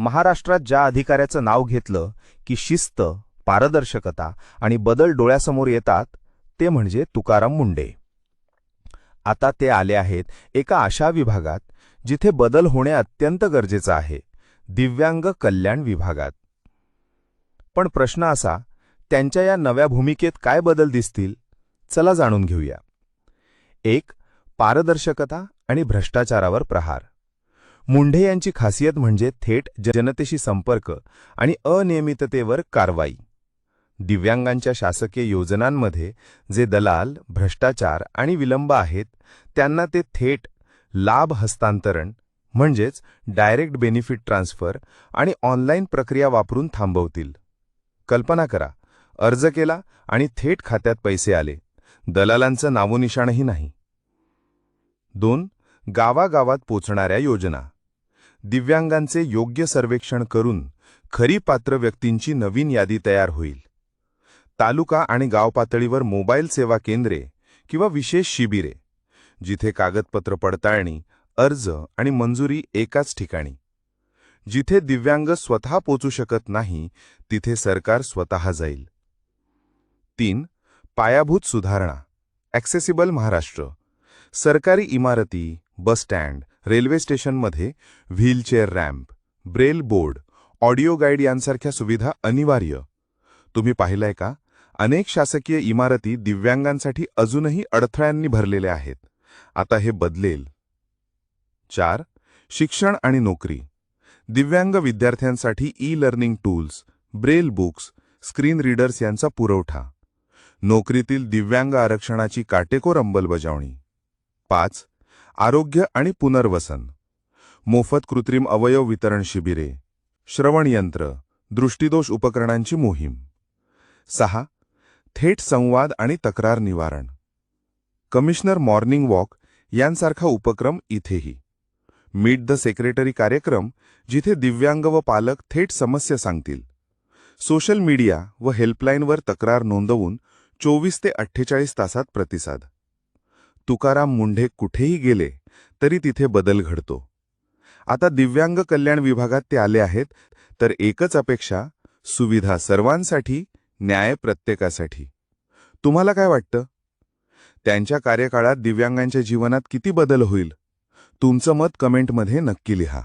महाराष्ट्रात ज्या अधिकाऱ्याचं नाव घेतलं की शिस्त पारदर्शकता आणि बदल डोळ्यासमोर येतात ते म्हणजे तुकाराम मुंडे. आता ते आले आहेत एका अशा विभागात जिथे बदल होणे अत्यंत गरजेचं आहे दिव्यांग कल्याण विभागात. पण प्रश्न असा त्यांच्या या नव्या भूमिकेत काय बदल दिसतील? चला जाणून घेऊया. एक पारदर्शकता आणि भ्रष्टाचारावर प्रहार. मुंढे यांची खासियत म्हणजे थेट जनतेशी संपर्क आणि अनियमिततेवर कारवाई. दिव्यांगांच्या शासकीय योजनांमध्ये जे दलाल भ्रष्टाचार आणि विलंब आहेत त्यांना ते थेट लाभ हस्तांतरण म्हणजेच डायरेक्ट बेनिफिट ट्रान्सफर आणि ऑनलाईन प्रक्रिया वापरून थांबवतील. कल्पना करा अर्ज केला आणि थेट खात्यात पैसे आले. दलालांचं नावोनिशाणही नाही. दोन गावागावात पोचणाऱ्या योजना. दिव्यांगांचे योग्य सर्वेक्षण करून खरी पात्र व्यक्तींची नवीन यादी तयार होईल. तालुका आणि गाव पातळीवर मोबाईल सेवा केंद्रे किंवा विशेष शिबिरे जिथे कागदपत्र पडताळणी अर्ज आणि मंजुरी एकाच ठिकाणी. जिथे दिव्यांग स्वतः पोचू शकत नाही तिथे सरकार स्वतः जाईल. तीन पायाभूत सुधारणा ॲक्सेसिबल महाराष्ट्र सरकारी इमारती बस स्टँड रेल्वे स्टेशनमध्ये wheelchair ramp Braille board audio guide यांसारख्या सुविधा अनिवार्य. तुम्ही पाहिलंय का? अनेक शासकीय इमारती दिव्यांगांसाठी अजूनही अडथळ्यांनी भरलेल्या आहेत. आता हे बदलेल. चार शिक्षण आणि नोकरी. दिव्यांग विद्यार्थ्यांसाठी e learning tools Braille books screen readers यांचा पुरवठा. नोकरीतील दिव्यांग आरक्षणाची काटेकोर अंमलबजावणी. पाच आरोग्य आणि पुनर्वसन. मोफत कृत्रिम अवयव वितरण शिबिरे. श्रवणयंत्र दृष्टिदोष उपकरणांची मोहीम. सहा. थेट संवाद आणि तक्रार निवारण. कमिशनर मॉर्निंग वॉक यांसारखा उपक्रम इथेही. मीट द सेक्रेटरी कार्यक्रम जिथे दिव्यांग व पालक थेट समस्या सांगतील. सोशल मीडिया व हेल्पलाईनवर तक्रार नोंदवून चोवीस ते अठ्ठेचाळीस तासात प्रतिसाद. तुकाराम मुंढे कुठेही गेले तरी तिथे बदल घडतो. आता दिव्यांग कल्याण विभागात ते आले आहेत तर एकच अपेक्षा सुविधा सर्वांसाठी न्याय प्रत्येकासाठी. तुम्हाला काय वाटतं? त्यांच्या कार्यकाळात दिव्यांगांच्या जीवनात किती बदल होईल? तुमचं मत कमेंटमध्ये नक्की लिहा.